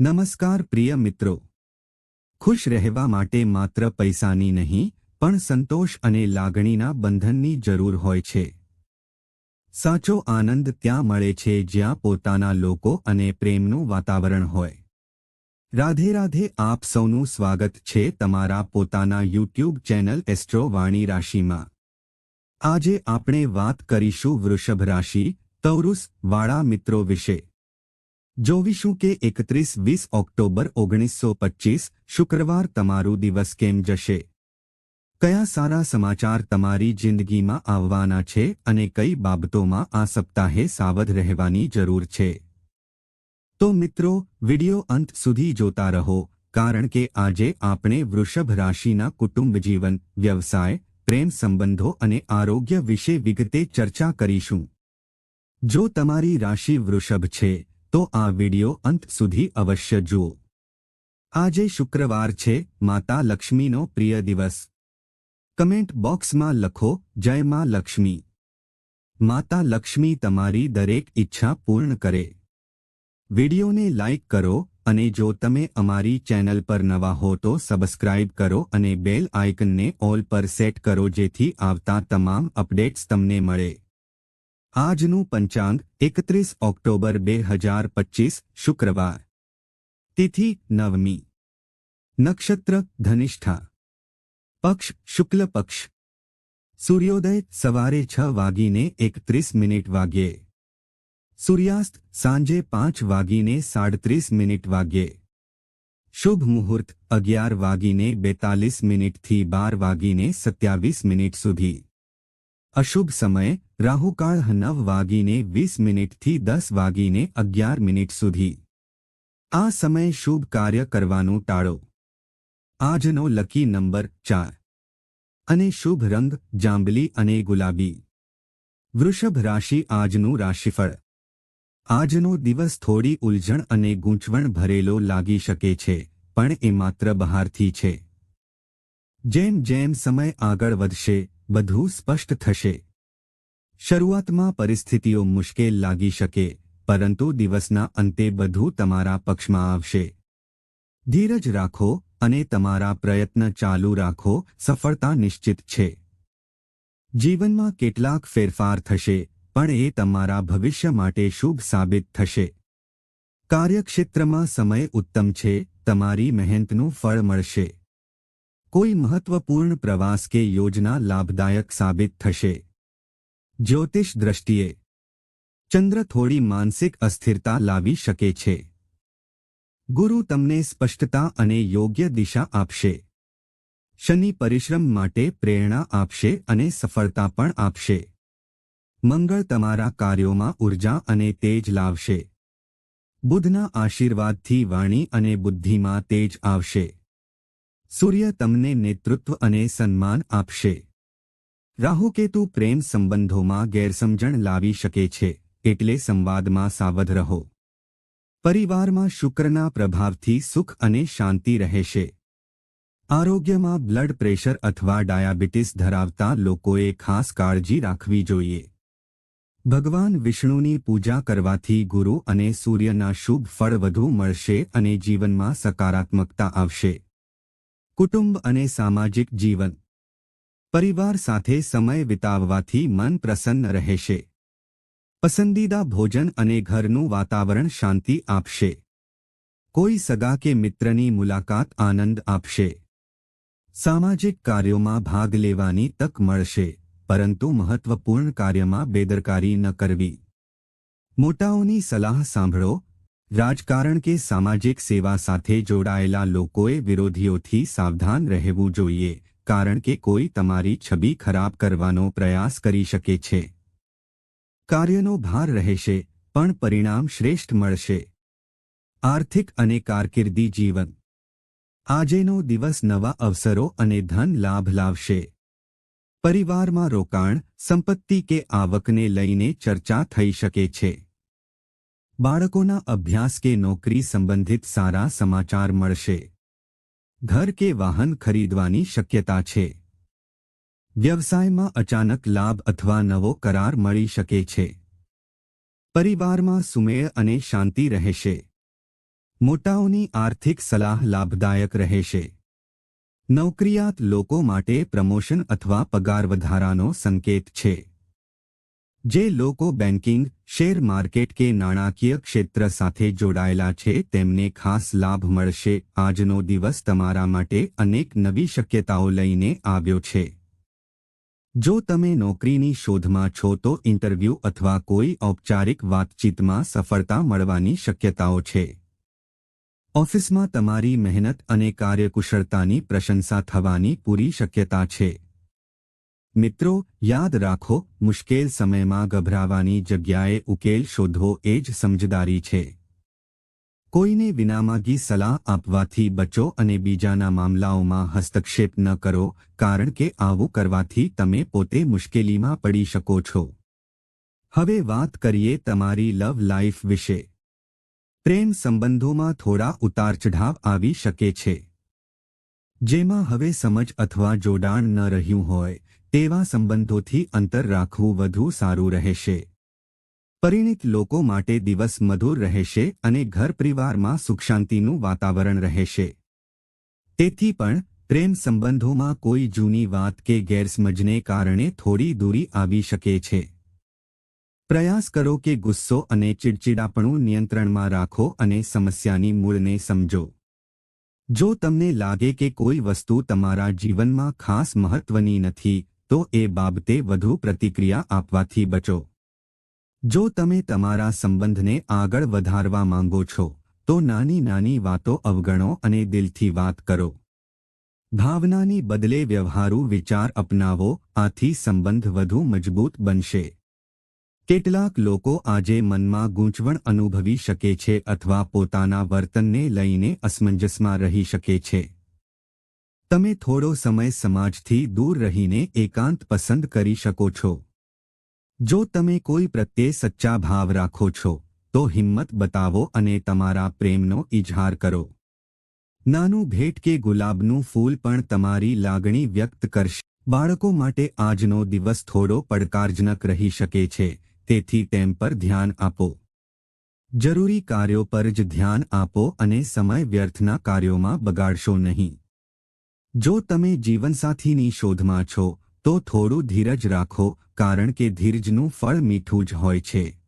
નમસ્કાર પ્રિય મિત્રો. ખુશ રહેવા માટે માત્ર પૈસાની નહીં, પણ સંતોષ અને લાગણીના બંધનની જરૂર હોય છે. સાચો આનંદ ત્યાં મળે છે જ્યાં પોતાના લોકો અને પ્રેમનું વાતાવરણ હોય. રાધે રાધે આપ સૌનું સ્વાગત છે તમારા પોતાના યુટ્યુબ ચેનલ એસ્ટ્રો વાણી રાશિમાં. આજે આપણે વાત કરીશું વૃષભ રાશિ, તૌરુસ વાળા મિત્રો વિશે. જોવીશું કે એકત્રીસ વીસ ઓક્ટોબર ઓગણીસો પચ્ચીસ શુક્રવાર તમારું દિવસ કેમ જશે? કયા સારા સમાચાર તમારી જિંદગીમાં આવવાના છે અને કઈ બાબતોમાં આ સપ્તાહે સાવધ રહેવાની જરૂર છે? તો મિત્રો, વિડિયો અંત સુધી જોતા રહો, કારણ કે આજે આપણે વૃષભ રાશિના કુટુંબ જીવન, વ્યવસાય, પ્રેમ સંબંધો અને આરોગ્ય વિશે વિગતે ચર્ચા કરીશું. જો તમારી રાશિ વૃષભ છે તો આ વિડિયો અંત સુધી અવશ્ય જુઓ. આજે શુક્રવાર છે, માતા લક્ષ્મીનો પ્રિય દિવસ. કમેન્ટ બોક્સમાં લખો, જય માં લક્ષ્મી. માતા લક્ષ્મી તમારી દરેક ઈચ્છા પૂર્ણ કરે. વિડિયોને લાઇક કરો અને જો તમે અમારી ચેનલ પર નવા હો તો સબસ્ક્રાઇબ કરો અને બેલ આઇકનને ઓલ પર સેટ કરો જેથી આવતા તમામ અપડેટ્સ તમને મળે. આજનું પંચાંગ એકત્રીસ ઓક્ટોબર બે હજાર પચીસ શુક્રવાર. તિથિ નવમી. નક્ષત્ર ધનિષ્ઠા. પક્ષ શુક્લ પક્ષ. સૂર્યોદય સવારે છ વાગીને એકત્રીસ મિનિટ વાગ્યે. સૂર્યાસ્ત સાંજે પાંચ વાગીને સાડત્રીસ મિનિટ વાગ્યે. શુભ મુહૂર્ત અગિયાર વાગીને બેતાલીસ મિનિટથી બાર વાગીને સત્યાવીસ મિનિટ સુધી. અશુભ સમય રાહુકાળ નવ વાગીને વીસ મિનિટથી દસ વાગીને અગિયાર મિનિટ સુધી. આ સમય શુભ કાર્ય કરવાનું ટાળો. આજનો લકી નંબર ચાર. અને શુભ રંગ જાંબલી અને ગુલાબી. વૃષભ રાશિ આજનું રાશિફળ. આજનો દિવસ થોડી ઉલઝણ અને ગૂંચવણ ભરેલો લાગી શકે છે, પણ એ માત્ર બહારથી છે. જેમ જેમ સમય આગળ વધશે બધું સ્પષ્ટ થશે. શરૂઆતમાં પરિસ્થિતિઓ મુશ્કેલ લાગી શકે, પરંતુ દિવસના અંતે બધું તમારા પક્ષમાં આવશે. ધીરજ રાખો અને તમારા પ્રયત્ન ચાલુ રાખો, સફળતા નિશ્ચિત છે. જીવનમાં કેટલાક ફેરફાર થશે, પણ એ તમારા ભવિષ્ય માટે શુભ સાબિત થશે. કાર્યક્ષેત્રમાં સમય ઉત્તમ છે, તમારી મહેનતનું ફળ મળશે. કોઈ મહત્વપૂર્ણ પ્રવાસ કે યોજના લાભદાયક સાબિત થશે? જ્યોતિષ દ્રષ્ટિએ, ચંદ્ર થોડી માનસિક અસ્થિરતા લાવી શકે છે. ગુરુ તમને સ્પષ્ટતા અને યોગ્ય દિશા આપશે. શનિ પરિશ્રમ માટે પ્રેરણા આપશે અને સફળતા પણ આપશે. મંગળ તમારા કાર્યોમાં ઊર્જા અને તેજ લાવશે. બુધના આશીર્વાદથી વાણી અને બુદ્ધિમાં તેજ આવશે. સૂર્ય તમને નેતૃત્વ અને સન્માન આપશે. રાહુકેતુ પ્રેમ સંબંધોમાં ગેરસમજણ લાવી શકે છે, એટલે સંવાદમાં સાવધ રહો. પરિવારમાં શુક્રના પ્રભાવથી સુખ અને શાંતિ રહેશે. આરોગ્યમાં બ્લડ પ્રેશર અથવા ડાયાબિટીસ ધરાવતા લોકોએ ખાસ કાળજી રાખવી જોઈએ. ભગવાન વિષ્ણુની પૂજા કરવાથી ગુરુ અને સૂર્યના શુભ ફળ વધુ મળશે અને જીવનમાં સકારાત્મકતા આવશે. કુટુંબ અને સામાજિક જીવન. પરિવાર સાથે સમય વિતાવવાથી મન પ્રસન્ન રહેશે. પસંદીદા ભોજન અને ઘરનું વાતાવરણ શાંતિ આપશે. કોઈ સગા કે મિત્રની મુલાકાત આનંદ આપશે. સામાજિક કાર્યોમાં ભાગ લેવાની તક મળશે, પરંતુ મહત્વપૂર્ણ કાર્યમાં બેદરકારી ન કરવી. મોટાઓની સલાહ સાંભળો રાજકારણ કે સામાજિક સેવા સાથે જોડાયેલા લોકોએ વિરોધીઓથી સાવધાન રહેવું જોઈએ, કારણ કે કોઈ તમારી છબી ખરાબ કરવાનો પ્રયાસ કરી શકે છે. કાર્યનો ભાર રહેશે, પણ પરિણામ શ્રેષ્ઠ મળશે. આર્થિક અને કારકિર્દી જીવન. આજેનો દિવસ નવા અવસરો અને ધન લાભ લાવશે. પરિવારમાં રોકાણ, સંપત્તિ કે આવકને લઈને ચર્ચા થઈ શકે છે. બાળકોના અભ્યાસ કે નોકરી સંબંધિત સારા સમાચાર મળશે. ઘર કે વાહન ખરીદવાની શક્યતા છે. વ્યવસાયમાં અચાનક લાભ અથવા નવો કરાર મળી શકે છે. પરિવારમાં સુમેળ અને શાંતિ રહેશે. મોટાઓની આર્થિક સલાહ લાભદાયક રહેશે. નોકરિયાત લોકો માટે પ્રમોશન અથવા પગાર વધારાનો સંકેત છે. જે લોકો બેન્કિંગ, શેર માર્કેટ કે નાણાકીય ક્ષેત્ર સાથે જોડાયેલા છે, તેમને ખાસ લાભ મળશે. આજનો દિવસ તમારા માટે અનેક નવી શક્યતાઓ લઈને આવ્યો છે. જો તમે નોકરીની શોધમાં છો, તો ઇન્ટરવ્યૂ અથવા કોઈ ઔપચારિક વાતચીતમાં સફળતા મળવાની શક્યતાઓ છે. ઓફિસમાં તમારી મહેનત અને કાર્યકુશળતાની પ્રશંસા થવાની પૂરી શક્યતા છે. મિત્રો, યાદ રાખો, મુશ્કેલ સમયમાં ગભરાવાની જગ્યાએ ઉકેલ શોધવો એ જ સમજદારી છે. કોઈને વિનામાગી સલાહ આપવાથી બચો અને બીજાના મામલાઓમાં હસ્તક્ષેપ ન કરો, કારણ કે આવું કરવાથી તમે પોતે મુશ્કેલીમાં પડી શકો છો. હવે વાત કરીએ તમારી લવ લાઇફ વિશે. પ્રેમ સંબંધોમાં થોડા ઉતાર ચઢાવ આવી શકે છે. જેમાં હવે સમજ અથવા જોડાણ ન રહ્યું હોય, તેવા સંબંધોથી અંતર રાખવું વધુ સારું રહેશે. પરિણિત લોકો માટે દિવસ મધુર રહેશે અને ઘર પરિવારમાં સુખશાંતિનું વાતાવરણ રહેશે. તેથી પણ, પ્રેમ સંબંધોમાં કોઈ જૂની વાત કે ગેરસમજને કારણે થોડી દૂરી આવી શકે છે. પ્રયાસ કરો કે ગુસ્સો અને ચીડચીડાપણું નિયંત્રણમાં રાખો અને સમસ્યાની મૂળને સમજો. જો તમને લાગે કે કોઈ વસ્તુ તમારા જીવનમાં ખાસ મહત્વની નથી, તો એ બાબતે વધુ પ્રતિક્રિયા આપવાથી બચો. જો તમે તમારા સંબંધને આગળ વધારવા માંગો છો, તો નાની નાની વાતો અવગણો અને દિલથી વાત કરો. ભાવનાની બદલે વ્યવહારુ વિચાર અપનાવો, આથી સંબંધ વધુ મજબૂત બનશે. કેટલાક લોકો આજે મનમાં ગૂંચવણ અનુભવી શકે છે અથવા પોતાના વર્તનને લઈને અસમંજસમાં રહી શકે છે. તમે થોડો સમય સમાજથી દૂર રહીને એકાંત પસંદ કરી શકો છો. જો તમે કોઈ પ્રત્યે સચ્ચા ભાવ રાખો છો, તો હિંમત બતાવો અને તમારા પ્રેમનો ઇજહાર કરો. નાનું ભેટ કે ગુલાબનું ફૂલ પણ તમારી લાગણી વ્યક્ત કરશે. બાળકો માટે આજનો દિવસ થોડો પડકારજનક રહી શકે છે. તેથી તેમ પર ધ્યાન આપો. જરૂરી કાર્યો પર જ ધ્યાન આપો અને સમય વ્યર્થના કાર્યોમાં બગાડશો નહીં. જો તમે જીવનસાથીની શોધમાં છો, તો થોડું ધીરજ રાખો, કારણ કે ધીરજનું ફળ મીઠું જ હોય છે.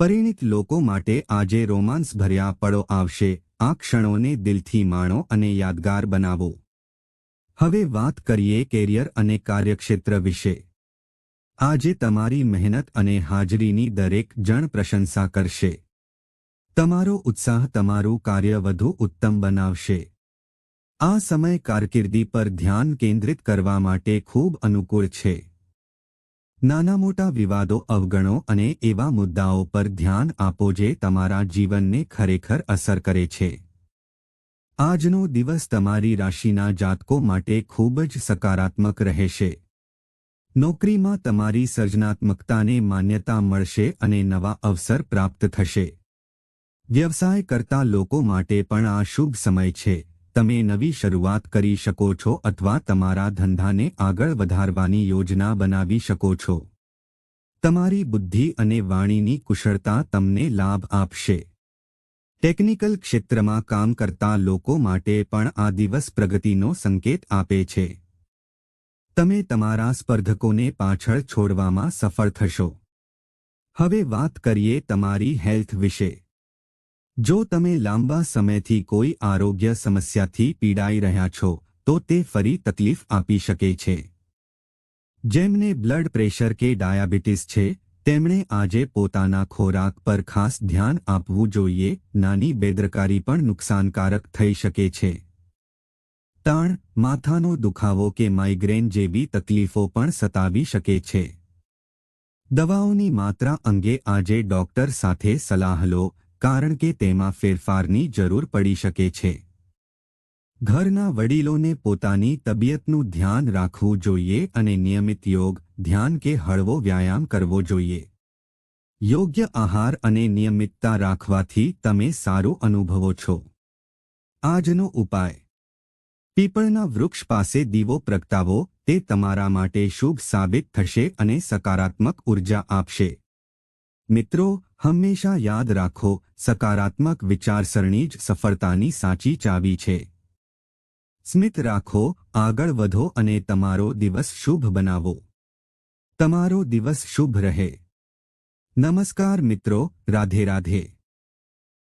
પરિણિત લોકો માટે આજે રોમાન્સ ભર્યા પળો આવશે, આ ક્ષણોને દિલથી માણો અને યાદગાર બનાવો. હવે વાત કરીએ કેરિયર અને કાર્યક્ષેત્ર વિશે. આજે તમારી મહેનત અને હાજરીની દરેક જણ પ્રશંસા કરશે. તમારો ઉત્સાહ તમારું કાર્ય વધુ ઉત્તમ બનાવશે. આ સમય કારકિર્દી પર ધ્યાન કેન્દ્રિત કરવા માટે ખૂબ અનુકૂળ છે. નાના મોટા વિવાદો અવગણો અને એવા મુદ્દાઓ પર ધ્યાન આપો જે તમારા જીવનને ખરેખર અસર કરે છે. આજનો દિવસ તમારી રાશિના જાતકો માટે ખૂબ જ સકારાત્મક રહેશે. નોકરીમાં તમારી સર્જનાત્મકતાને માન્યતા મળશે અને નવા અવસર પ્રાપ્ત થશે. વ્યવસાય કરતા લોકો માટે પણ આ શુભ સમય છે. તમે નવી શરૂઆત કરી શકો છો અથવા તમારા ધંધાને આગળ વધારવાની યોજના બનાવી શકો છો. તમારી બુદ્ધિ અને વાણીની કુશળતા તમને લાભ આપશે. ટેકનિકલ ક્ષેત્રમાં કામ કરતા લોકો માટે પણ આ દિવસ પ્રગતિનો સંકેત આપે છે. તમે તમારા સ્પર્ધકોને પાછળ છોડવામાં સફળ થશો. હવે વાત કરીએ તમારી હેલ્થ વિશે. જો તમે લાંબા સમયથી કોઈ આરોગ્ય સમસ્યાથી પીડાઈ રહ્યા છો, તો તે ફરી તકલીફ આપી શકે છે. જેમને બ્લડ પ્રેશર કે ડાયાબિટીસ છે, તેમણે આજે પોતાના ખોરાક પર ખાસ ધ્યાન આપવું જોઈએ, નાની બેદરકારી પણ નુકસાનકારક થઈ શકે છે. તાણ, માથાનો દુખાવો કે માઇગ્રેન જેવી તકલીફો પણ સતાવી શકે છે. દવાઓની માત્રા અંગે આજે ડોક્ટર સાથે સલાહ લો, કારણ કે તેમાં ફેરફારની જરૂર પડી શકે છે. ઘરના વડીલોને પોતાની તબિયતનું ધ્યાન રાખવું જોઈએ અને નિયમિત યોગ, ધ્યાન કે હળવો વ્યાયામ કરવો જોઈએ. યોગ્ય આહાર અને નિયમિતતા રાખવાથી તમે સારું અનુભવો છો. આજનો ઉપાય. પીપળના વૃક્ષ પાસે દીવો પ્રગટાવો, તે તમારા માટે શુભ સાબિત થશે અને સકારાત્મક ઊર્જા આપશે. મિત્રો, હંમેશા યાદ રાખો, સકારાત્મક વિચારસરણી જ સફળતાની સાચી ચાવી છે. સ્મિત રાખો, આગળ વધો અને તમારો દિવસ શુભ બનાવો. તમારો દિવસ શુભ રહે. નમસ્કાર મિત્રો, રાધે રાધે.